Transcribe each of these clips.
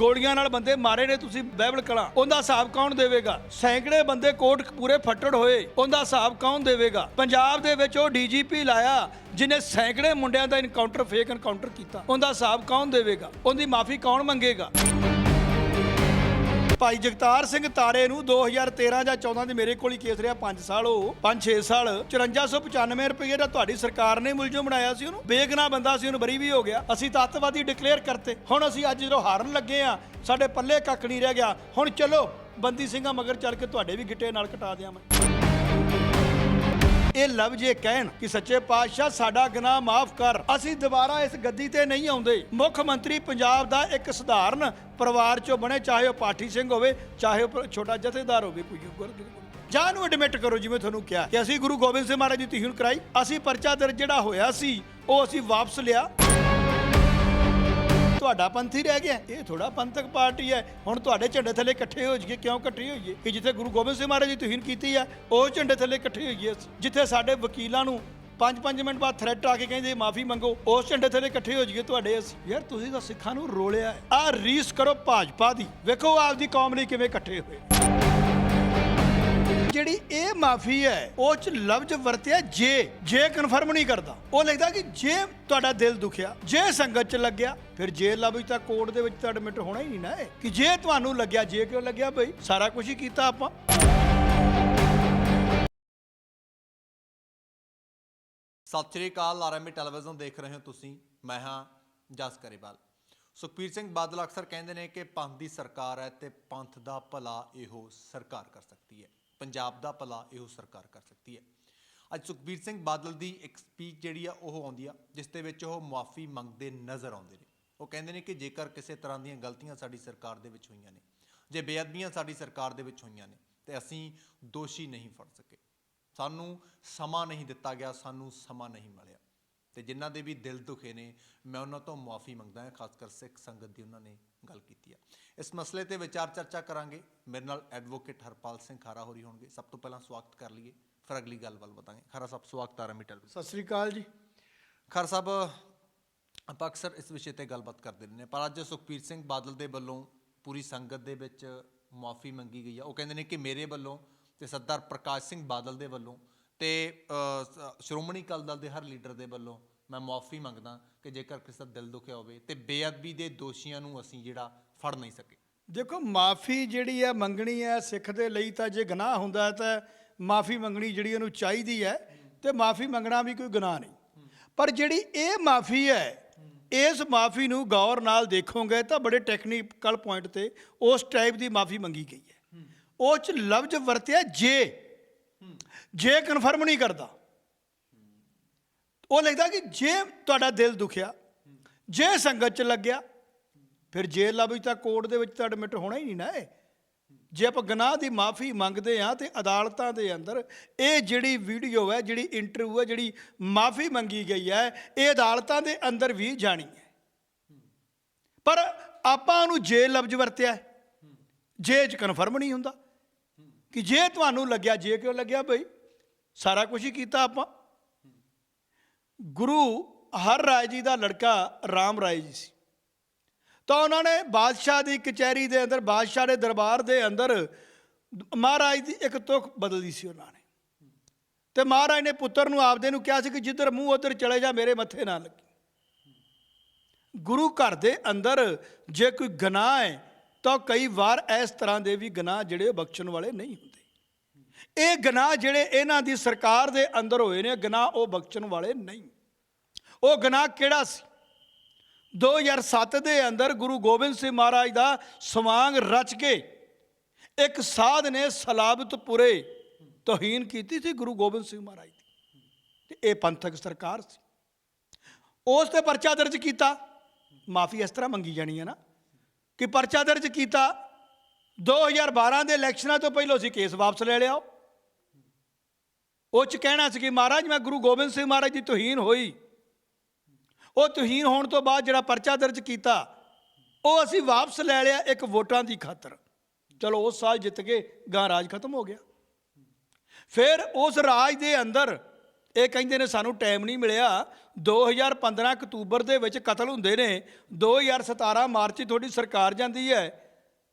ਗੋਲੀਆਂ ਨਾਲ ਬੰਦੇ ਮਾਰੇ ਨੇ, ਤੁਸੀਂ ਬਹਿਬਲ ਕਲਾ। ਉਹਦਾ ਹਿਸਾਬ ਕੌਣ ਦੇਵੇਗਾ? ਸੈਂਕੜੇ ਬੰਦੇ ਕੋਟ ਪੂਰੇ ਫੱਟੜ ਹੋਏ। ਉਹਦਾ ਹਿਸਾਬ ਕੌਣ ਦੇਵੇਗਾ? ਪੰਜਾਬ ਦੇ ਵਿੱਚ ਉਹ ਡੀਜੀਪੀ ਲਾਇਆ, ਜਿਨੇ ਸੈਂਕੜੇ ਮੁੰਡਿਆਂ ਦਾ ਇਨਕਾਊਂਟਰ ਫੇਕ ਇਨਕਾਊਂਟਰ ਕੀਤਾ। ਉਹਦਾ ਹਿਸਾਬ ਕੌਣ ਦੇਵੇਗਾ? ਉਹਦੀ ਮਾਫੀ ਕੌਣ ਮੰਗੇਗਾ? ਭਾਈ ਜਗਤਾਰ ਸਿੰਘ ਤਾਰੇ ਨੂੰ 2013 ਜਾਂ 14 ਦੇ ਮੇਰੇ ਕੋਲ ਹੀ ਕੇਸ ਰਿਹਾ 5 ਸਾਲ ਉਹ 5-6 ਸਾਲ 5495 ਰੁਪਏ ਦਾ ਤੁਹਾਡੀ ਸਰਕਾਰ ਨੇ ਮੁਲਜ਼ਮ ਬਣਾਇਆ ਸੀ ਉਹਨੂੰ, ਬੇਗਨਾ ਬੰਦਾ ਸੀ ਉਹਨੂੰ, ਬਰੀ ਵੀ ਹੋ ਗਿਆ। ਅਸੀਂ ਤੱਤਵਾਦੀ ਡਿਕਲੇਅਰ ਕਰਤੇ। ਹੁਣ ਅਸੀਂ ਅੱਜ ਜਦੋਂ ਹਾਰਨ ਲੱਗੇ ਆ ਸਾਡੇ ਪੱਲੇ ਕੱਖ ਨਹੀਂ ਰਹਿ ਗਿਆ। ਹੁਣ ਚਲੋ, ਬੰਦੀ ਸਿੰਘਾਂ ਮਗਰ ਚੱਲ ਕੇ ਤੁਹਾਡੇ ਵੀ ਗਿੱਟੇ ਨਾਲ ਕਟਾ ਦਿਆਂ ਮੈਂ। ਇਹ ਲਵ ਜੇ ਕਹਿਣ ਕਿ ਸੱਚੇ ਪਾਤਸ਼ਾਹ ਸਾਡਾ ਗੁਨਾਹ ਮਾਫ ਕਰ, ਅਸੀਂ ਦੁਬਾਰਾ ਇਸ ਗੱਦੀ ਤੇ ਨਹੀਂ ਆਉਂਦੇ। ਮੁੱਖ ਮੰਤਰੀ ਪੰਜਾਬ ਦਾ ਇੱਕ ਸਧਾਰਨ ਪਰਿਵਾਰ ਚੋਂ ਬਣੇ, ਚਾਹੇ ਉਹ ਪਾਠੀ ਸਿੰਘ ਹੋਵੇ, ਚਾਹੇ ਉਹ ਛੋਟਾ ਜਥੇਦਾਰ ਹੋਵੇ, ਕੋਈ ਗੁਰ ਜਾਂ ਨੂੰ ਐਡਮਿਟ ਕਰੋ ਜਿਵੇਂ ਤੁਹਾਨੂੰ ਕਿਹਾ ਕਿ ਅਸੀਂ ਗੁਰੂ ਗੋਬਿੰਦ ਸਿੰਘ ਮਹਾਰਾਜ ਦੀ ਤੀਹਣ ਕਰਾਈ। ਅਸੀਂ ਪਰਚਾ ਦਰਜ ਜਿਹੜਾ ਹੋਇਆ ਸੀ, ਉਹ ਅਸੀਂ ਵਾਪਸ ਲਿਆ। ਤੁਹਾਡਾ ਪੰਥੀ ਰਹਿ ਗਿਆ। ਇਹ ਥੋੜਾ ਪੰਥਕ ਪਾਰਟੀ ਹੈ। ਹੁਣ ਤੁਹਾਡੇ ਝੰਡੇ ਥੱਲੇ ਇਕੱਠੇ ਹੋ ਜਾਈਏ, ਕਿਉਂ ਇਕੱਠੇ ਹੋਈਏ ਕਿ ਜਿੱਥੇ ਗੁਰੂ ਗੋਬਿੰਦ ਸਿੰਘ ਮਹਾਰਾਜ ਦੀ ਤੁਹੀਨ ਕੀਤੀ ਹੈ ਉਹ ਝੰਡੇ ਥੱਲੇ ਇਕੱਠੇ ਹੋਈਏ ਅਸੀਂ। ਜਿੱਥੇ ਸਾਡੇ ਵਕੀਲਾਂ ਨੂੰ 5-5 ਮਿੰਟ ਬਾਅਦ ਥ੍ਰੈਟ ਆ ਕੇ ਕਹਿੰਦੇ, ਮਾਫੀ ਮੰਗੋ ਉਸ ਝੰਡੇ ਥੱਲੇ ਇਕੱਠੇ ਹੋ ਜਾਈਏ ਤੁਹਾਡੇ ਅਸੀਂ। ਯਾਰ ਤੁਸੀਂ ਤਾਂ ਸਿੱਖਾਂ ਨੂੰ ਰੋਲਿਆ। ਆ ਰੀਸ ਕਰੋ ਭਾਜਪਾ ਦੀ। ਵੇਖੋ ਆਪਦੀ ਕੌਮ ਲਈ ਕਿਵੇਂ ਇਕੱਠੇ ਹੋਏ। ਜਿਹੜੀ ਇਹ ਮਾਫੀ ਹੈ, ਉਹ ਚ ਲਫ਼ਜ਼ ਵਰਤਿਆ ਜੇ ਜੇ ਕਨਫਰਮ ਨਹੀਂ ਕਰਦਾ। ਉਹ ਲਿਖਦਾ ਕਿ ਜੇ ਤੁਹਾਡਾ ਦਿਲ ਦੁਖਿਆ, ਜੇ ਸੰਗਤ ਚ ਲੱਗਿਆ, ਫਿਰ ਜੇ ਲਫ਼ਜ਼ ਤਾਂ ਕੋਰਟ ਦੇ ਵਿੱਚ ਤਾਂ ਐਡਮਿਟ ਹੋਣਾ ਹੀ ਨਹੀਂ ਨਾ ਇਹ। ਕਿ ਜੇ ਤੁਹਾਨੂੰ ਲੱਗਿਆ, ਜੇ ਕਿਉਂ ਲੱਗਿਆ ਬਈ? ਸਾਰਾ ਕੁਝ ਹੀ ਕੀਤਾ ਆਪਾਂ। ਸਤਿ ਸ਼੍ਰੀ ਅਕਾਲ ਆਰਐਮਏ ਟੈਲੀਵਿਜ਼ਨ ਦੇਖ ਰਹੇ ਹੋ ਤੁਸੀਂ। ਮੈਂ ਹਾਂ ਜਸ ਕਰੀਵਾਲ ਸੁਖਬੀਰ ਸਿੰਘ ਬਾਦਲ ਅਕਸਰ ਕਹਿੰਦੇ ਨੇ ਕਿ ਪੰਥ ਦੀ ਸਰਕਾਰ ਹੈ ਤੇ ਪੰਥ ਦਾ ਭਲਾ ਇਹੋ ਸਰਕਾਰ ਕਰ ਸਕਦੀ ਹੈ। ਪੰਜਾਬ ਦਾ ਭਲਾ ਇਹੋ ਸਰਕਾਰ ਕਰ ਸਕਦੀ ਹੈ। ਅੱਜ ਸੁਖਬੀਰ ਸਿੰਘ ਬਾਦਲ ਦੀ ਇੱਕ ਸਪੀਚ ਜਿਹੜੀ ਆ, ਉਹ ਆਉਂਦੀ ਆ, ਜਿਸ ਦੇ ਵਿੱਚ ਉਹ ਮੁਆਫੀ ਮੰਗਦੇ ਨਜ਼ਰ ਆਉਂਦੇ ਨੇ। ਉਹ ਕਹਿੰਦੇ ਨੇ ਕਿ ਜੇਕਰ ਕਿਸੇ ਤਰ੍ਹਾਂ ਦੀਆਂ ਗਲਤੀਆਂ ਸਾਡੀ ਸਰਕਾਰ ਦੇ ਵਿੱਚ ਹੋਈਆਂ ਨੇ, ਜੇ ਬੇਅਦਬੀਆਂ ਸਾਡੀ ਸਰਕਾਰ ਦੇ ਵਿੱਚ ਹੋਈਆਂ ਨੇ, ਤੇ ਅਸੀਂ ਦੋਸ਼ੀ ਨਹੀਂ ਫੜ ਸਕੇ। ਸਾਨੂੰ ਸਮਾਂ ਨਹੀਂ ਦਿੱਤਾ ਗਿਆ, ਸਾਨੂੰ ਸਮਾਂ ਨਹੀਂ ਮਿਲਿਆ। ਤੇ ਜਿਨ੍ਹਾਂ ਦੇ ਵੀ ਦਿਲ ਦੁਖੇ ਨੇ, ਮੈਂ ਉਹਨਾਂ ਤੋਂ ਮਾਫੀ ਮੰਗਦਾ ਹਾਂ ਖਾਸ ਕਰ ਸਿੱਖ ਸੰਗਤ ਦੀ ਉਹਨਾਂ ਨੇ ਗੱਲ ਕੀਤੀ ਆ ਇਸ ਮਸਲੇ ਤੇ ਵਿਚਾਰ ਚਰਚਾ ਕਰਾਂਗੇ। ਮੇਰੇ ਨਾਲ ਐਡਵੋਕੇਟ ਹਰਪਾਲ ਸਿੰਘ ਖਾਰਾ ਹੋਰੀ ਹੋਣਗੇ। ਸਭ ਤੋਂ ਪਹਿਲਾਂ ਸਵਾਗਤ ਕਰ ਲਈਏ। ਫਿਰ ਅਗਲੀ ਗੱਲ ਵੱਲ ਵਧਾਂਗੇ। ਖਾਰਾ ਸਾਹਿਬ ਸਵਾਗਤ ਆ ਰਮਿਟਲ ਸਤਿ ਸ੍ਰੀ ਅਕਾਲ ਜੀ। ਖਾਰਾ ਸਾਹਿਬ ਆਪਾਂ ਅਕਸਰ ਇਸ ਵਿਸ਼ੇ ਤੇ ਗੱਲਬਾਤ ਕਰਦੇ ਰਹਿੰਦੇ ਹਾਂ ਪਰ ਅੱਜ ਸੁਖਬੀਰ ਸਿੰਘ ਬਾਦਲ ਦੇ ਵੱਲੋਂ ਪੂਰੀ ਸੰਗਤ ਦੇ ਵਿੱਚ ਮਾਫੀ ਮੰਗੀ ਗਈ ਆ ਉਹ ਕਹਿੰਦੇ ਨੇ ਕਿ ਮੇਰੇ ਵੱਲੋਂ ਤੇ ਸਰਦਾਰ ਪ੍ਰਕਾਸ਼ ਸਿੰਘ ਬਾਦਲ ਦੇ ਵੱਲੋਂ ਤੇ ਸ਼੍ਰੋਮਣੀ ਅਕਾਲੀ ਦਲ ਦੇ ਹਰ ਲੀਡਰ ਦੇ ਵੱਲੋਂ ਮੈਂ ਮਾਫੀ ਮੰਗਦਾ ਕਿ ਜੇਕਰ ਕਿਸੇ ਦਾ ਦਿਲ ਦੁਖਿਆ ਹੋਵੇ ਤੇ ਬੇਅਦਬੀ ਦੇ ਦੋਸ਼ੀਆਂ ਨੂੰ ਅਸੀਂ ਜਿਹੜਾ ਫੜ ਨਹੀਂ ਸਕੇ। ਦੇਖੋ, ਮਾਫੀ ਜਿਹੜੀ ਹੈ, ਮੰਗਣੀ ਹੈ, ਸਿੱਖ ਦੇ ਲਈ ਤਾਂ ਜੇ ਗੁਨਾਹ ਹੁੰਦਾ ਹੈ ਤਾਂ ਮਾਫੀ ਮੰਗਣੀ ਜਿਹੜੀ ਉਹਨੂੰ ਚਾਹੀਦੀ ਹੈ ਤੇ ਮਾਫੀ ਮੰਗਣਾ ਵੀ ਕੋਈ ਗੁਨਾਹ ਨਹੀਂ। ਪਰ ਜਿਹੜੀ ਇਹ ਮਾਫੀ ਹੈ, ਇਸ ਮਾਫੀ ਨੂੰ ਗੌਰ ਨਾਲ ਦੇਖੋਗੇ ਤਾਂ ਬੜੇ ਟੈਕਨੀਕਲ ਪੁਆਇੰਟ ਤੇ ਉਸ ਟਾਈਪ ਦੀ ਮਾਫੀ ਮੰਗੀ ਗਈ ਹੈ। ਉਹ ਚ ਲਫ਼ਜ਼ ਵਰਤਿਆ ਜੇ ਜੇ ਕਨਫਰਮ ਨਹੀਂ ਕਰਦਾ। ਉਹ ਲਿਖਦਾ ਕਿ ਜੇ ਤੁਹਾਡਾ ਦਿਲ ਦੁਖਿਆ, ਜੇ ਸੰਗਤ ਚ ਲੱਗਿਆ, ਫਿਰ ਜੇ ਲਫ਼ਜ਼ ਤਾਂ ਕੋਰਟ ਦੇ ਵਿੱਚ ਤਾਂ ਐਡਮਿਟ ਹੋਣਾ ਹੀ ਨਹੀਂ ਨਾ ਇਹ। ਜੇ ਆਪਾਂ ਗੁਨਾਹ ਦੀ ਮਾਫੀ ਮੰਗਦੇ ਆ ਤੇ ਅਦਾਲਤਾਂ ਦੇ ਅੰਦਰ ਇਹ ਜਿਹੜੀ ਵੀਡੀਓ ਹੈ, ਜਿਹੜੀ ਇੰਟਰਵਿਊ ਹੈ, ਜਿਹੜੀ ਮਾਫੀ ਮੰਗੀ ਗਈ ਹੈ, ਇਹ ਅਦਾਲਤਾਂ ਦੇ ਅੰਦਰ ਵੀ ਜਾਣੀ ਹੈ। ਪਰ ਆਪਾਂ ਉਹਨੂੰ ਜੇ ਲਫ਼ਜ਼ ਵਰਤਿਆ ਜੇ ਚ ਕਨਫਰਮ ਨਹੀਂ ਹੁੰਦਾ ਕਿ ਜੇ ਤੁਹਾਨੂੰ ਲੱਗਿਆ, ਜੇ ਕਿਉਂ ਲੱਗਿਆ ਬਈ? ਸਾਰਾ ਕੁਝ ਹੀ ਕੀਤਾ ਆਪਾਂ। ਗੁਰੂ ਹਰ ਰਾਏ ਜੀ ਦਾ ਲੜਕਾ ਰਾਮ ਰਾਏ ਜੀ ਸੀ। ਤਾਂ ਉਹਨਾਂ ਨੇ ਬਾਦਸ਼ਾਹ ਦੀ ਕਚਹਿਰੀ ਦੇ ਅੰਦਰ, ਬਾਦਸ਼ਾਹ ਦੇ ਦਰਬਾਰ ਦੇ ਅੰਦਰ ਮਹਾਰਾਜ ਦੀ ਇੱਕ ਤੁਖ ਬਦਲਦੀ ਸੀ ਉਹਨਾਂ ਨੇ। ਤੇ ਮਹਾਰਾਜ ਨੇ ਪੁੱਤਰ ਨੂੰ ਆਪਦੇ ਨੂੰ ਕਿਹਾ ਸੀ ਕਿ ਜਿੱਧਰ ਮੂੰਹ ਉਧਰ ਚਲੇ ਜਾ, ਮੇਰੇ ਮੱਥੇ ਨਾ ਲੱਗੀ। ਗੁਰੂ ਘਰ ਦੇ ਅੰਦਰ ਜੇ ਕੋਈ ਗਨਾਹ ਹੈ, ਤਾਂ ਕਈ ਵਾਰ ਇਸ ਤਰ੍ਹਾਂ ਦੇ ਵੀ ਗਨਾਹ ਜਿਹੜੇ ਉਹ ਬਖਸ਼ਣ ਵਾਲੇ ਨਹੀਂ ਹੁੰਦੇ। ਇਹ ਗਨਾਹ ਜਿਹੜੇ ਇਹਨਾਂ ਦੀ ਸਰਕਾਰ ਦੇ ਅੰਦਰ ਹੋਏ ਨੇ, ਗਨਾਹ ਉਹ ਬਖਸ਼ਣ ਵਾਲੇ ਨਹੀਂ। ਉਹ ਗਨਾਹ ਕਿਹੜਾ ਸੀ? 2007 ਦੇ ਅੰਦਰ ਗੁਰੂ ਗੋਬਿੰਦ ਸਿੰਘ ਮਹਾਰਾਜ ਦਾ ਸਵਾਂਗ ਰਚ ਕੇ ਇੱਕ ਸਾਧ ਨੇ ਸਲਾਬਤ ਪੁਰੇ ਤੋਹੀਨ ਕੀਤੀ ਸੀ ਗੁਰੂ ਗੋਬਿੰਦ ਸਿੰਘ ਮਹਾਰਾਜ ਦੀ। ਤੇ ਇਹ ਪੰਥਕ ਸਰਕਾਰ ਸੀ। ਉਸ ਤੇ ਪਰਚਾ ਦਰਜ ਕੀਤਾ। ਮਾਫੀ ਇਸ ਤਰ੍ਹਾਂ ਮੰਗੀ ਜਾਣੀ ਹੈ ਨਾ। ਕਿ ਪਰਚਾ ਦਰਜ ਕੀਤਾ 2012 ਦੇ ਇਲੈਕਸ਼ਨਾਂ ਤੋਂ ਪਹਿਲਾਂ ਅਸੀਂ ਕੇਸ ਵਾਪਸ ਲੈ ਲਿਆ। ਉਹ ਚ ਕਹਿਣਾ ਸੀ ਕਿ ਮਹਾਰਾਜ, ਮੈਂ ਗੁਰੂ ਗੋਬਿੰਦ ਸਿੰਘ ਮਹਾਰਾਜ ਦੀ ਤੋਹੀਨ ਹੋਈ। ਉਹ ਤੁਹੀਨ ਹੋਣ ਤੋਂ ਬਾਅਦ ਜਿਹੜਾ ਪਰਚਾ ਦਰਜ ਕੀਤਾ, ਉਹ ਅਸੀਂ ਵਾਪਸ ਲੈ ਲਿਆ ਇੱਕ ਵੋਟਾਂ ਦੀ ਖਾਤਰ। ਚਲੋ, ਉਸ ਸਾਲ ਜਿੱਤ ਕੇ ਗਾਂ ਰਾਜ ਖਤਮ ਹੋ ਗਿਆ। ਫਿਰ ਉਸ ਰਾਜ ਦੇ ਅੰਦਰ ਇਹ ਕਹਿੰਦੇ ਨੇ, ਸਾਨੂੰ ਟਾਈਮ ਨਹੀਂ ਮਿਲਿਆ। 2015 ਅਕਤੂਬਰ ਦੇ ਵਿੱਚ ਕਤਲ ਹੁੰਦੇ ਨੇ। 2017 ਮਾਰਚ ਤੁਹਾਡੀ ਸਰਕਾਰ ਜਾਂਦੀ ਹੈ।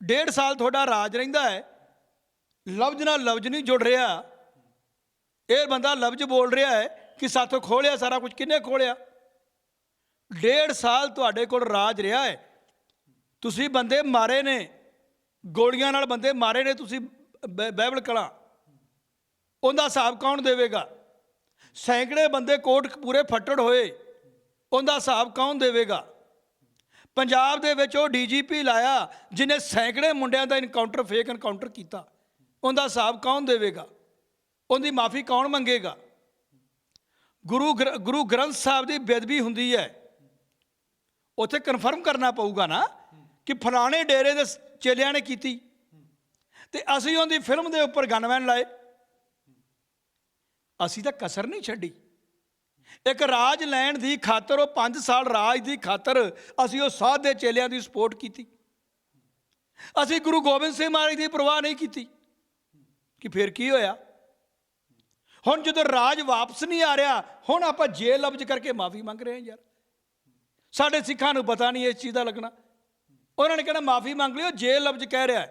ਡੇਢ ਸਾਲ ਤੁਹਾਡਾ ਰਾਜ ਰਹਿੰਦਾ ਹੈ, ਲਫ਼ਜ਼ ਨਾਲ ਲਫ਼ਜ਼ ਨਹੀਂ ਜੁੜ ਰਿਹਾ। ਇਹ ਬੰਦਾ ਲਫ਼ਜ਼ ਬੋਲ ਰਿਹਾ ਹੈ ਕਿ ਸਾਥੋਂ ਖੋਲਿਆ ਸਾਰਾ ਕੁਝ ਕਿੰਨੇ ਖੋਲਿਆ? ਡੇਢ ਸਾਲ ਤੁਹਾਡੇ ਕੋਲ ਰਾਜ ਰਿਹਾ ਹੈ। ਤੁਸੀਂ ਬੰਦੇ ਮਾਰੇ ਨੇ, ਗੋਲੀਆਂ ਨਾਲ ਬੰਦੇ ਮਾਰੇ ਨੇ ਤੁਸੀਂ ਬੈ- ਬਾਈਬਲ ਕਲਾ। ਉਹਦਾ ਹਿਸਾਬ ਕੌਣ ਦੇਵੇਗਾ? ਸੈਂਕੜੇ ਬੰਦੇ ਕੋਟ ਪੂਰੇ ਫੱਟੜ ਹੋਏ, ਉਹਦਾ ਹਿਸਾਬ ਕੌਣ ਦੇਵੇਗਾ? ਪੰਜਾਬ ਦੇ ਵਿੱਚ ਉਹ ਡੀਜੀਪੀ ਲਾਇਆ, ਜਿਨੇ ਸੈਂਕੜੇ ਮੁੰਡਿਆਂ ਦਾ ਇਨਕਾਊਂਟਰ ਫੇਕ ਇਨਕਾਊਂਟਰ ਕੀਤਾ। ਉਹਦਾ ਹਿਸਾਬ ਕੌਣ ਦੇਵੇਗਾ? ਉਹਦੀ ਮਾਫੀ ਕੌਣ ਮੰਗੇਗਾ? ਗੁਰੂ ਗ੍ਰ- ਗੁਰੂ ਗ੍ਰੰਥ ਸਾਹਿਬ ਦੀ ਬੇਦਬੀ ਹੁੰਦੀ ਹੈ। ਉੱਥੇ ਕਨਫਰਮ ਕਰਨਾ ਪਊਗਾ ਨਾ ਕਿ ਫਲਾਣੇ ਡੇਰੇ ਦੇ ਚੇਲਿਆਂ ਨੇ ਕੀਤੀ। ਤੇ ਅਸੀਂ ਉਹਦੀ ਫਿਲਮ ਦੇ ਉੱਪਰ ਗਨਮੈਨ ਲਾਏ। ਅਸੀਂ ਤਾਂ ਕਸਰ ਨਹੀਂ ਛੱਡੀ। ਇੱਕ ਰਾਜ ਲੈਣ ਦੀ ਖਾਤਰ, ਉਹ 5 ਸਾਲ ਰਾਜ ਦੀ ਖਾਤਰ ਅਸੀਂ ਉਹ ਸਾਧ ਦੇ ਚੇਲਿਆਂ ਦੀ ਸਪੋਰਟ ਕੀਤੀ। ਅਸੀਂ ਗੁਰੂ ਗੋਬਿੰਦ ਸਿੰਘ ਮਹਾਰਾਜ ਦੀ ਪਰਵਾਹ ਨਹੀਂ ਕੀਤੀ ਕਿ ਫਿਰ ਕੀ ਹੋਇਆ? ਹੁਣ ਜਦੋਂ ਰਾਜ ਵਾਪਸ ਨਹੀਂ ਆ ਰਿਹਾ, ਹੁਣ ਆਪਾਂ ਜੇ ਲਫ਼ਜ਼ ਕਰਕੇ ਮਾਫੀ ਮੰਗ ਰਹੇ ਹਾਂ ਯਾਰ। ਸਾਡੇ ਸਿੱਖਾਂ ਨੂੰ ਪਤਾ ਨਹੀਂ ਇਸ ਚੀਜ਼ ਦਾ ਲੱਗਣਾ। ਉਹਨਾਂ ਨੇ ਕਹਿਣਾ ਮਾਫੀ ਮੰਗ ਲਿਓ ਜੇ ਲਫ਼ਜ਼ ਕਹਿ ਰਿਹਾ